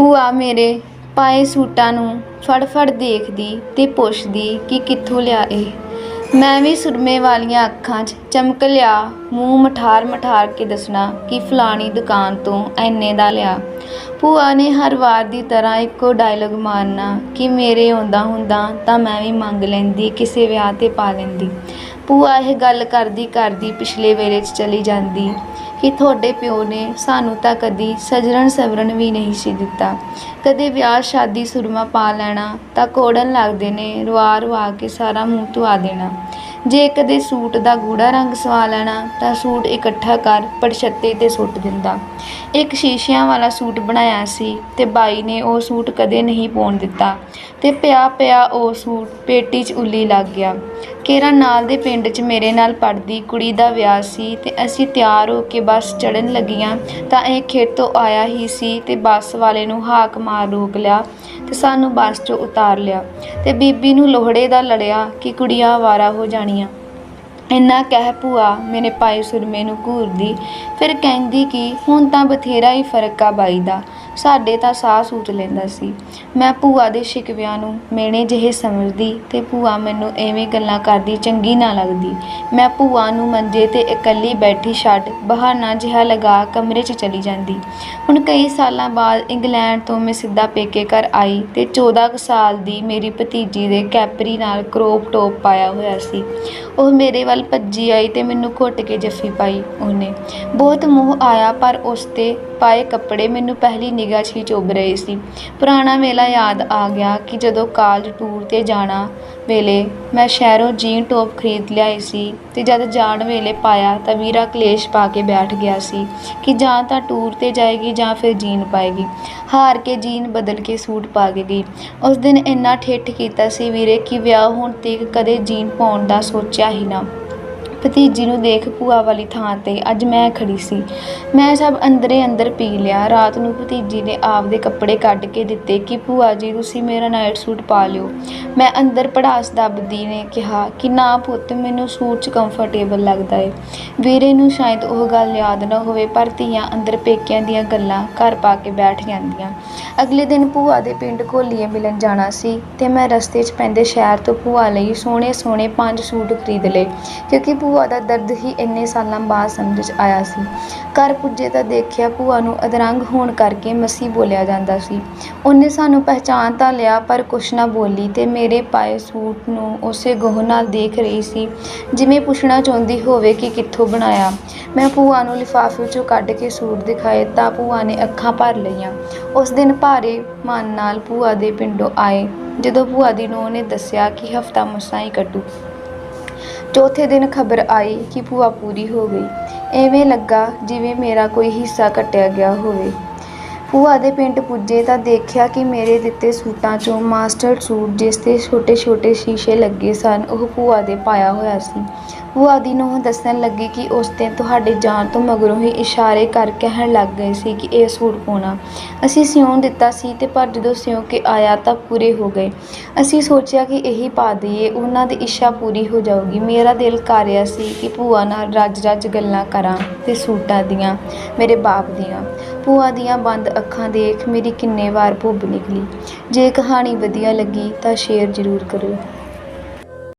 ਭੂਆ ਮੇਰੇ ਪਾਏ ਸੂਟਾਂ ਨੂੰ ਫੜ ਫੜ ਦੇਖਦੀ ਤੇ ਪੁੱਛਦੀ ਕਿ ਕਿੱਥੋਂ ਲਿਆ ਇਹ। ਮੈਂ ਵੀ ਸੁਰਮੇ ਵਾਲੀਆਂ ਅੱਖਾਂ 'ਚ ਚਮਕ ਲਿਆ, ਮੂੰਹ ਮਠਾਰ ਮਠਾਰ ਕੇ ਦੱਸਣਾ ਕਿ ਫਲਾਣੀ ਦੁਕਾਨ ਤੋਂ ਐਨੇ ਦਾ ਲਿਆ। ਭੂਆ ਨੇ ਹਰ ਵਾਰ ਦੀ ਤਰ੍ਹਾਂ ਇੱਕੋ ਡਾਇਲੋਗ ਮਾਰਨਾ ਕਿ ਮੇਰੇ ਆਉਂਦਾ ਹੁੰਦਾ ਤਾਂ ਮੈਂ ਵੀ ਮੰਗ ਲੈਂਦੀ, ਕਿਸੇ ਵਿਆਹ ਤੇ ਪਾ ਲੈਂਦੀ। ਭੂਆ ਇਹ ਗੱਲ ਕਰਦੀ ਕਰਦੀ ਪਿਛਲੇ ਵੇਲੇ 'ਚ ਚਲੀ ਜਾਂਦੀ। ਕਿ ਤੁਹਾਡੇ ਪਿਓ ਨੇ ਸਾਨੂੰ ਤਾਂ ਕਦੀ ਸਜਰਣ ਸਵਰਨ ਵੀ ਨਹੀਂ ਸੀ ਦਿੱਤਾ। ਕਦੇ ਵਿਆਹ ਸ਼ਾਦੀ ਸੁਰਮਾ ਪਾ ਲੈਣਾ ਤਾਂ ਕੋੜਨ ਲੱਗਦੇ ਨੇ ਰਵਾ ਰਵਾ ਕੇ ਸਾਰਾ ਮੂੰਹ ਧੁਆ ਦੇਣਾ। ਜੇ ਕਦੇ ਸੂਟ ਦਾ ਗੂੜਾ ਰੰਗ ਸਵਾ ਲੈਣਾ ਤਾਂ ਸੂਟ ਇਕੱਠਾ ਕਰ ਪੜਛੱਤੇ ਤੇ ਸੁੱਟ ਦਿੰਦਾ। ਇੱਕ ਸ਼ੀਸ਼ਿਆਂ ਵਾਲਾ ਸੂਟ ਬਣਾਇਆ ਸੀ ਤੇ ਬਾਈ ਨੇ ਉਹ ਸੂਟ ਕਦੇ ਨਹੀਂ ਪਾਉਣ ਦਿੱਤਾ। ਤੇ ਪਿਆ ਪਿਆ ਉਹ ਸੂਟ ਪੇਟੀ 'ਚ ਉੱਲੀ ਲੱਗ ਗਿਆ। ਕੇਰਾ ਨਾਲ ਦੇ ਪਿੰਡ 'ਚ ਮੇਰੇ ਨਾਲ ਪੜਦੀ ਕੁੜੀ ਦਾ ਵਿਆਹ ਸੀ ਤੇ ਅਸੀਂ ਤਿਆਰ ਹੋ ਕੇ ਬੱਸ ਚੜਨ ਲੱਗੀਆਂ ਤਾਂ ਇਹ ਖੇਤੋਂ ਆਇਆ ਹੀ ਸੀ ਤੇ ਬੱਸ ਵਾਲੇ ਨੂੰ ਹਾਕ ਮਾਰ ਰੋਕ ਲਿਆ ਤੇ ਸਾਨੂੰ ਬੱਸ 'ਚੋਂ ਉਤਾਰ ਲਿਆ ਤੇ ਬੀਬੀ ਨੂੰ ਲੋਹੜੇ ਦਾ ਲੜਿਆ ਕਿ ਕੁੜੀਆਂ ਆਵਾਰਾ ਹੋ ਜਾਣੀਆਂ। ਇੰਨਾ ਕਹਿ ਭੂਆ, ਮੇਰੇ ਭਾਈ ਸੁਰਮੇ ਨੂੰ ਘੂਰਦੀ, ਫਿਰ ਕਹਿੰਦੀ ਕਿ ਹੁਣ ਤਾਂ ਬਥੇਰਾ ਹੀ ਫ਼ਰਕ ਆ ਬਾਈ ਦਾ, ਸਾਡੇ ਤਾਂ ਸਾਹ ਸੂਟ ਲੈਂਦਾ ਸੀ। ਮੈਂ ਭੂਆ ਦੇ ਸ਼ਿਕਵਿਆਂ ਨੂੰ ਮੇਣੇ ਜਿਹੇ ਸਮਝਦੀ ਤੇ ਭੂਆ ਮੈਨੂੰ ਐਵੇਂ ਗੱਲਾਂ ਕਰਦੀ ਚੰਗੀ ਨਾ ਲੱਗਦੀ। ਮੈਂ ਭੂਆ ਨੂੰ ਮੰਜੇ ਤੇ ਇਕੱਲੀ ਬੈਠੀ ਛੱਡ ਬਹਾਨਾ ਜਿਹਾ ਲਗਾ ਕਮਰੇ 'ਚ ਚਲੀ ਜਾਂਦੀ। ਹੁਣ ਕਈ ਸਾਲਾਂ ਬਾਅਦ ਇੰਗਲੈਂਡ ਤੋਂ ਮੈਂ ਸਿੱਧਾ ਪੇਕੇ ਘਰ ਆਈ ਤੇ 14 ਕੁ ਸਾਲ ਦੀ ਮੇਰੀ ਭਤੀਜੀ ਦੇ ਕੈਪਰੀ ਨਾਲ ਕਰੋਪ ਟੋਪ ਪਾਇਆ ਹੋਇਆ ਸੀ। ਉਹ ਮੇਰੇ ਵੱਲ ਭੱਜੀ ਆਈ ਤੇ ਮੈਨੂੰ ਘੁੱਟ ਕੇ ਜੱਫੀ ਪਾਈ ਉਹਨੇ। ਬਹੁਤ ਮੋਹ ਆਇਆ, ਪਰ ਉਸ ਤੇ ਪਾਏ ਕੱਪੜੇ ਮੈਨੂੰ ਪਹਿਲੀ ਨਿਗਾਹ 'ਚ ਹੀ ਚੁੱਭ ਰਹੇ ਸੀ। ਪੁਰਾਣਾ ਵੇਲਾ ਯਾਦ ਆ ਗਿਆ ਕਿ ਜਦੋਂ ਕਾਲਜ ਟੂਰ ਤੇ ਜਾਣਾ ਵੇਲੇ ਮੈਂ ਸ਼ਹਿਰੋਂ ਜੀਨ ਟੋਪ ਖਰੀਦ ਲਿਆਈ ਸੀ ਤੇ ਜਦ ਜਾਣ ਵੇਲੇ ਪਾਇਆ ਤਾਂ ਵੀਰਾ ਕਲੇਸ਼ ਪਾ ਕੇ ਬੈਠ ਗਿਆ ਸੀ ਕਿ ਜਾਂ ਤਾਂ ਟੂਰ ਤੇ ਜਾਏਗੀ ਜਾਂ ਫਿਰ ਜੀਨ ਪਾਏਗੀ। ਹਾਰ ਕੇ ਜੀਨ ਬਦਲ ਕੇ ਸੂਟ ਪਾ ਕੇ ਗਈ। ਉਸ ਦਿਨ ਇੰਨਾ ਠੇਠ ਕੀਤਾ ਸੀ ਵੀਰੇ ਕਿ ਵਿਆਹ ਹੋਣ ਤੀਕ ਕਦੇ ਜੀਨ ਪਾਉਣ ਦਾ ਸੋਚਿਆ ਹੀ ਨਾ। ਭਤੀਜੀ ਨੂੰ ਦੇਖ ਭੂਆ ਵਾਲੀ ਥਾਂ ਤੇ ਅੱਜ ਮੈਂ ਖੜੀ ਸੀ। ਮੈਂ ਸਭ ਅੰਦਰੇ ਅੰਦਰ ਪੀ ਲਿਆ। ਰਾਤ ਨੂੰ ਭਤੀਜੀ ਨੇ ਆਪਦੇ ਕੱਪੜੇ ਕੱਢ ਕੇ ਦਿੱਤੇ ਕਿ, ਭੂਆ ਜੀ, ਤੁਸੀਂ ਮੇਰਾ ਨਾਈਟ ਸੂਟ ਪਾ ਲਿਓ। ਮੈਂ ਅੰਦਰ ਪੜਾਸ ਦੱਬਦੀ ਨੇ ਕਿਹਾ ਕਿ, ਨਾ ਪੁੱਤ, ਮੈਨੂੰ ਸੂਟ 'ਚ ਕੰਫਰਟੇਬਲ ਲੱਗਦਾ ਏ। ਵੀਰੇ ਨੂੰ ਸ਼ਾਇਦ ਉਹ ਗੱਲ ਯਾਦ ਨਾ ਹੋਵੇ, ਪਰ ਧੀਆਂ ਅੰਦਰ ਪੇਕਿਆਂ ਦੀਆਂ ਗੱਲਾਂ ਘਰ ਪਾ ਕੇ ਬੈਠ ਜਾਂਦੀਆਂ। ਅਗਲੇ ਦਿਨ ਭੂਆ ਦੇ ਪਿੰਡ ਘੋਲੀਏ ਮਿਲਣ ਜਾਣਾ ਸੀ ਤੇ ਮੈਂ ਰਸਤੇ 'ਚ ਪੈਂਦੇ ਸ਼ਹਿਰ ਤੋਂ ਭੂਆ ਲਈ ਸੋਹਣੇ ਸੋਹਣੇ ਪੰਜ ਸੂਟ ਖਰੀਦ ਲਏ, ਕਿਉਂਕਿ ਭੂਆ ਦਾ ਦਰਦ ਹੀ ਇੰਨੇ ਸਾਲਾਂ ਬਾਅਦ ਸਮਝ 'ਚ ਆਇਆ ਸੀ। ਘਰ ਪੁੱਜੇ ਤਾਂ ਦੇਖਿਆ ਭੂਆ ਨੂੰ ਅਧਰੰਗ ਹੋਣ ਕਰਕੇ ਮਸੀ ਬੋਲਿਆ ਜਾਂਦਾ ਸੀ। ਉਹਨੇ ਸਾਨੂੰ ਪਹਿਚਾਨ ਤਾਂ ਲਿਆ ਪਰ ਕੁਛ ਨਾ ਬੋਲੀ ਤੇ ਮੇਰੇ ਪਾਏ ਸੂਟ ਨੂੰ ਉਸੇ ਗੋਹ ਨਾਲ ਦੇਖ ਰਹੀ ਸੀ, ਜਿਵੇਂ ਪੁੱਛਣਾ ਚਾਹੁੰਦੀ ਹੋਵੇ ਕਿ ਕਿੱਥੋਂ ਬਣਾਇਆ। ਮੈਂ ਭੂਆ ਨੂੰ ਲਿਫਾਫੇ 'ਚੋਂ ਕੱਢ ਕੇ ਸੂਟ ਦਿਖਾਏ ਤਾਂ ਭੂਆ ਨੇ ਅੱਖਾਂ ਭਰ ਲਈਆਂ। ਉਸ ਦਿਨ ਭਾਰੇ ਮਨ ਨਾਲ ਭੂਆ ਦੇ ਪਿੰਡੋਂ ਆਏ। ਜਦੋਂ ਭੂਆ ਦੀ ਨੂੰਹ ਨੇ ਦੱਸਿਆ ਕਿ ਹਫਤਾ ਮਸਾਂ ਹੀ ਕੱਢੂ ਚੌਥੇ ਦਿਨ ਖਬਰ ਆਈ ਕਿ ਭੂਆ ਪੂਰੀ ਹੋ ਗਈ। ਐਵੇਂ ਲੱਗਾ ਜਿਵੇਂ ਮੇਰਾ ਕੋਈ ਹਿੱਸਾ ਕੱਟਿਆ ਗਿਆ ਹੋਵੇ। ਭੂਆ ਦੇ ਪਿੰਡ ਪੁੱਜੇ ਤਾਂ ਦੇਖਿਆ ਕਿ ਮੇਰੇ ਦਿੱਤੇ ਸੂਟਾਂ 'ਚੋਂ ਮਾਸਟਰਡ ਸੂਟ ਜਿਸ ਤੇ ਛੋਟੇ-ਛੋਟੇ ਸ਼ੀਸ਼ੇ ਲੱਗੇ ਸਨ, ਉਹ ਭੂਆ ਦੇ ਪਾਇਆ ਹੋਇਆ ਸੀ। ਭੂਆ ਦੀ ਨੂੰ ਦੱਸਣ ਲੱਗੀ ਕਿ ਉਸ ਦਿਨ ਤੁਹਾਡੇ ਜਾਣ ਤੋਂ ਮਗਰੋਂ ਹੀ ਇਸ਼ਾਰੇ ਕਰ ਕਹਿਣ ਲੱਗ ਗਏ ਸੀ ਕਿ ਇਹ ਸੂਟ ਪਾਉਣਾ। ਅਸੀਂ ਸਿਉਣ ਦਿੱਤਾ ਸੀ ਤੇ ਪਰ ਜਦੋਂ ਸਿਉਂ ਕੇ ਆਇਆ ਤਾਂ ਪੂਰੇ ਹੋ ਗਏ। ਅਸੀਂ ਸੋਚਿਆ ਕਿ ਇਹੀ ਪਾ ਦਈਏ, ਉਹਨਾਂ ਦੀ ਇੱਛਾ ਪੂਰੀ ਹੋ ਜਾਊਗੀ। ਮੇਰਾ ਦਿਲ ਕਰ ਰਿਹਾ ਸੀ ਕਿ ਭੂਆ ਨਾਲ ਰੱਜ-ਰੱਜ ਗੱਲਾਂ ਕਰਾਂ ਤੇ ਸੂਟਾਂ ਦੀਆਂ, ਮੇਰੇ ਬਾਪ ਦੀਆਂ। ਭੂਆ ਦੀਆਂ ਬੰਦ ਅੱਖਾਂ ਦੇਖ ਮੇਰੀ ਕਿੰਨੇ ਵਾਰ ਭੁੱਬ ਨਿਕਲੀ। ਜੇ ਕਹਾਣੀ ਵਧੀਆ ਲੱਗੀ ਤਾਂ ਸ਼ੇਅਰ ਜ਼ਰੂਰ ਕਰਿਓ।